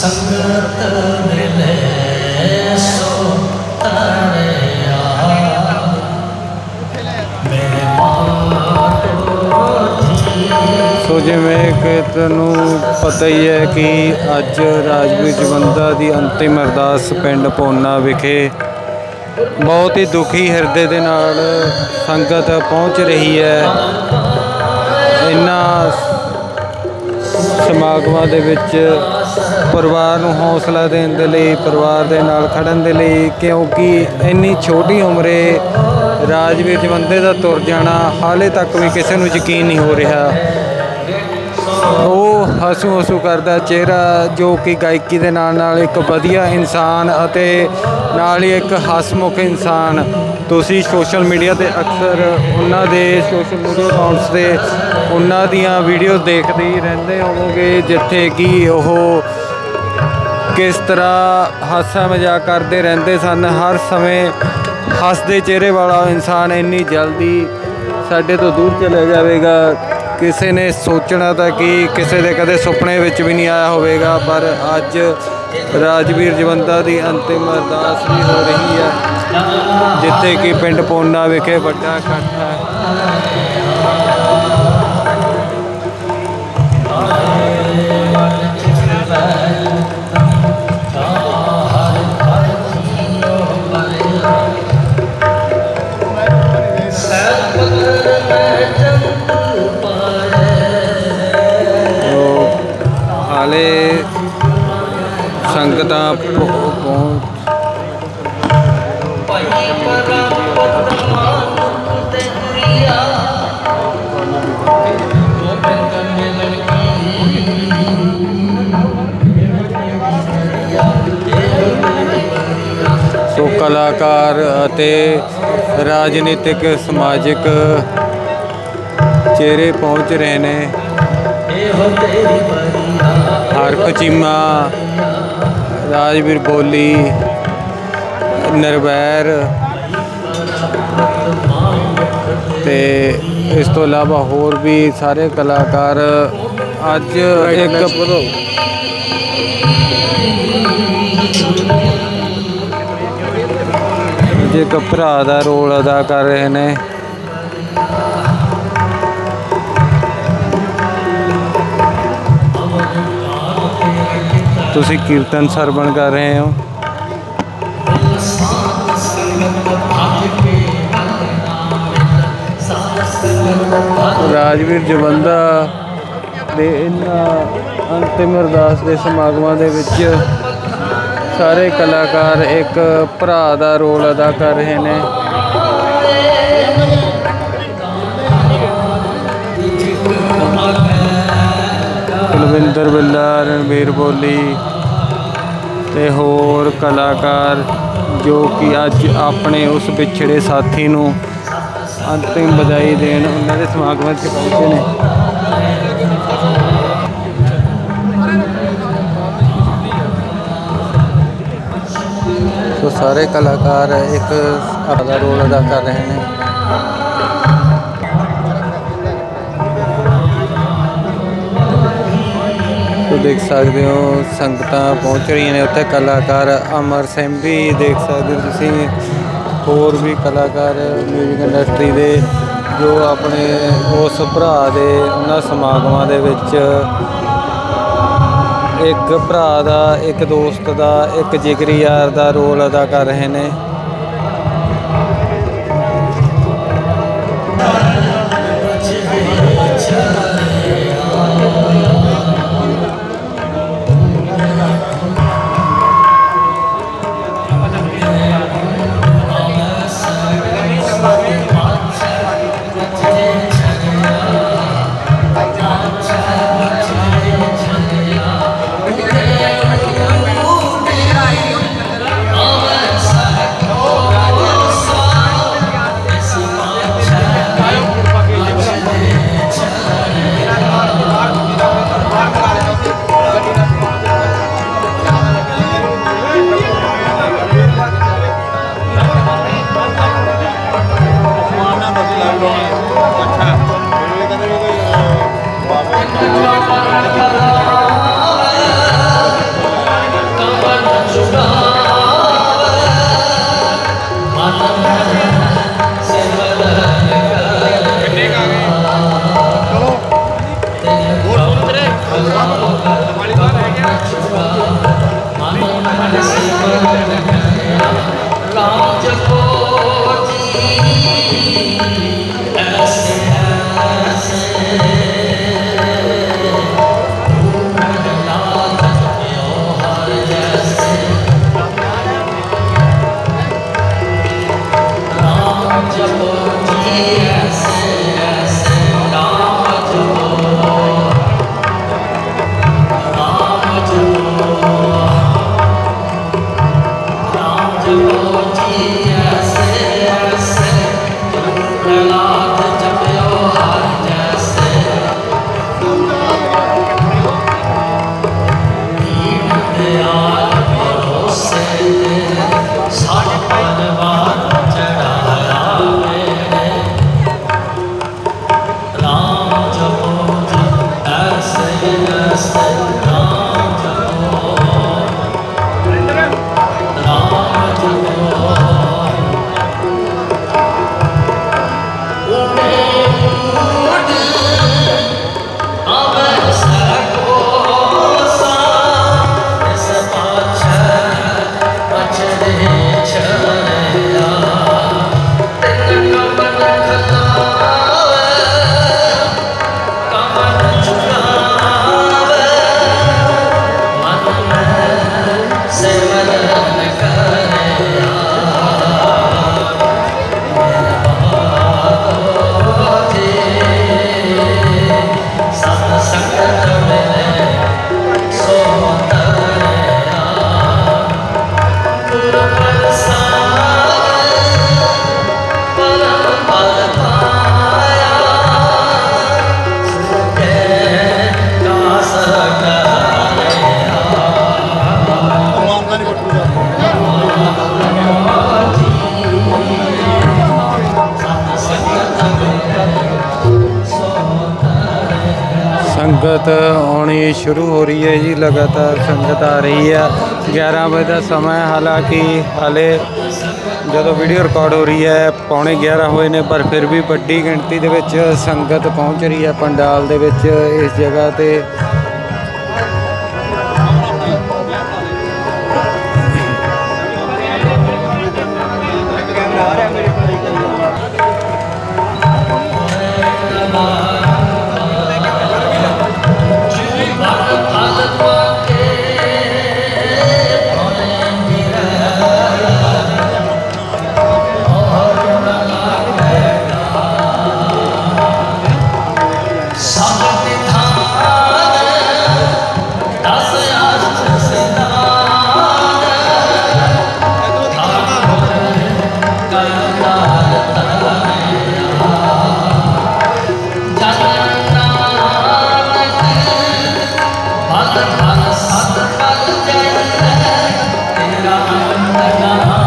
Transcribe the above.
ਸੰਗਤ ਮਿਲੇ ਸੋ ਤਾਰਿਆ ਮੇਰੇ ਸੋ ਜਿਵੇਂ ਕਿ ਤੁਹਾਨੂੰ ਪਤਾ ਹੀ ਹੈ ਕਿ ਅੱਜ ਰਾਜਵੀਰ ਜਵੰਦਾ ਦੀ ਅੰਤਿਮ ਅਰਦਾਸ ਪਿੰਡ ਪੋਨਾ ਵਿਖੇ ਬਹੁਤ ਹੀ ਦੁਖੀ ਹਿਰਦੇ ਦੇ ਨਾਲ ਸੰਗਤ ਪਹੁੰਚ ਰਹੀ ਹੈ। ਇਹਨਾਂ ਸਮਾਗਮਾਂ ਦੇ ਵਿੱਚ ਪਰਿਵਾਰ ਨੂੰ ਹੌਸਲਾ ਦੇਣ ਦੇ ਲਈ, ਪਰਿਵਾਰ ਦੇ ਨਾਲ ਖੜਨ ਦੇ ਲਈ, ਕਿਉਂਕਿ ਇੰਨੀ ਛੋਟੀ ਉਮਰੇ ਰਾਜਵੀਰ ਜਵੰਦੇ ਦਾ ਤੁਰ ਜਾਣਾ ਹਾਲੇ ਤੱਕ ਵੀ ਕਿਸੇ ਨੂੰ ਯਕੀਨ ਨਹੀਂ ਹੋ ਰਿਹਾ। ਉਹ ਹਸੂ ਹਸੂ ਕਰਦਾ ਚਿਹਰਾ ਜੋ ਕਿ ਗਾਇਕੀ ਦੇ ਨਾਲ ਨਾਲ ਇੱਕ ਵਧੀਆ ਇਨਸਾਨ ਅਤੇ ਨਾਲ ਹੀ ਇੱਕ ਹਸਮੁਖ ਇਨਸਾਨ। ਤੁਸੀਂ ਸੋਸ਼ਲ ਮੀਡੀਆ ਤੇ ਅਕਸਰ ਉਹਨਾਂ ਦੇ ਸੋਸ਼ਲ ਮੀਡੀਆ ਅਕਾਊਂਟਸ ਤੇ ਉਹਨਾਂ ਦੀਆਂ ਵੀਡੀਓਜ਼ ਦੇਖਦੇ ਹੀ ਰਹਿੰਦੇ ਹੋਵੋਗੇ, ਜਿੱਥੇ ਕਿ ਉਹ ਕਿਸ ਤਰ੍ਹਾਂ ਹਾਸਾ ਮਜ਼ਾਕ ਕਰਦੇ ਰਹਿੰਦੇ ਸਨ। ਹਰ ਸਮੇਂ ਹੱਸਦੇ ਚਿਹਰੇ ਵਾਲਾ ਇਨਸਾਨ ਇੰਨੀ ਜਲਦੀ ਸਾਡੇ ਤੋਂ ਦੂਰ ਚਲਾ ਜਾਵੇਗਾ। ਕਿਸੇ ਨੇ ਸੋਚਣਾ ਤਾਂ ਕਿ ਕਿਸੇ ਦੇ ਕਦੇ ਸੁਪਨੇ ਵਿੱਚ ਵੀ ਨਹੀਂ ਆਇਆ ਹੋਵੇਗਾ, ਪਰ ਅੱਜ ਰਾਜਵੀਰ ਜਵੰਦਾ ਦੀ ਅੰਤਿਮ ਅਰਦਾਸ ਵੀ ਹੋ ਰਹੀ ਹੈ, ਜਿੱਥੇ ਕਿ ਪਿੰਡ ਪੋਨਾ ਵਿਖੇ ਵੱਡਾ ਇਕੱਠ ਹੈ। ਕਲਾਕਾਰ ਅਤੇ ਰਾਜਨੀਤਿਕ ਸਮਾਜਿਕ ਚਿਹਰੇ ਪਹੁੰਚ ਰਹੇ ਨੇ। ਇਹੋ ਤੇਰੀ ਬਰੀਆ ਹਰਫ ਚੀਮਾ ਰਾਜਵੀਰ ਬੋਲੀ ਨਰਵੈਰ ਤੇ ਇਸ ਤੋਂ ਇਲਾਵਾ ਹੋਰ ਵੀ ਸਾਰੇ ਕਲਾਕਾਰ ਅੱਜ ਇੱਕ ਜੇ ਭਰਾ ਦਾ ਰੋਲ ਅਦਾ ਕਰ ਰਹੇ ਨੇ। ਤੁਸੀਂ ਕੀਰਤਨ ਸਰਵਣ ਕਰ ਰਹੇ ਹੋ। ਰਾਜਵੀਰ ਜਵੰਦਾ ਦੇ ਇਹਨਾਂ ਅੰਤਿਮ ਅਰਦਾਸ ਦੇ ਸਮਾਗਮਾਂ ਦੇ ਵਿੱਚ ਸਾਰੇ ਕਲਾਕਾਰ ਇੱਕ ਭਰਾ ਦਾ ਰੋਲ ਅਦਾ ਕਰ ਰਹੇ ਨੇ। ਕੁਲਵਿੰਦਰ ਬਿੱਲਾ ਰਣਵੀਰ ਬੋਲੀ ਤੇ ਹੋਰ ਕਲਾਕਾਰ ਜੋ ਕਿ ਅੱਜ ਆਪਣੇ ਉਸ ਵਿਛੜੇ ਸਾਥੀ ਨੂੰ ਅੰਤਿਮ ਵਧਾਈ ਦੇਣ ਉਹਨਾਂ ਦੇ ਸਮਾਗਮਾਂ 'ਚ ਪਹੁੰਚੇ ਨੇ। ਸਾਰੇ ਕਲਾਕਾਰ ਇੱਕ ਆਪਦਾ ਰੋਲ ਅਦਾ ਕਰ ਰਹੇ ਨੇ। ਤੋ ਦੇਖ ਸਕਦੇ ਹੋ, ਸੰਗਤਾਂ ਪਹੁੰਚ ਰਹੀਆਂ ਨੇ ਉੱਥੇ। ਕਲਾਕਾਰ ਅਮਰ ਸਿੰਘ ਵੀ ਦੇਖ ਸਕਦੇ ਹੋ ਤੁਸੀਂ। ਹੋਰ ਵੀ ਕਲਾਕਾਰ ਮਿਊਜ਼ਿਕ ਇੰਡਸਟਰੀ ਦੇ ਜੋ ਆਪਣੇ ਉਸ ਭਰਾ ਦੇ ਉਹਨਾਂ ਸਮਾਗਮਾਂ ਦੇ ਵਿੱਚ ਇੱਕ ਭਰਾ ਦਾ, ਇੱਕ ਦੋਸਤ ਦਾ, ਇੱਕ ਜਿਗਰੀ ਯਾਰ ਦਾ ਰੋਲ ਅਦਾ ਕਰ ਰਹੇ ਨੇ। just ਆਉਣੀ ਸ਼ੁਰੂ ਹੋ ਰਹੀ ਹੈ ਜੀ, ਲਗਾਤਾਰ ਸੰਗਤ ਆ ਰਹੀ ਹੈ। 11 ਵਜੇ ਦਾ ਸਮਾਂ ਹੈ, ਹਾਲਾਂਕਿ ਹਾਲੇ ਜਦੋਂ ਵੀਡੀਓ ਰਿਕਾਰਡ ਹੋ ਰਹੀ ਹੈ, ਪੌਣੇ 11 ਹੋਏ ਨੇ, ਪਰ ਫਿਰ ਵੀ ਵੱਡੀ ਗਿਣਤੀ ਦੇ ਵਿੱਚ ਸੰਗਤ ਪਹੁੰਚ ਰਹੀ ਹੈ, ਪੰਡਾਲ ਦੇ ਵਿੱਚ ਇਸ ਜਗ੍ਹਾ ਤੇ।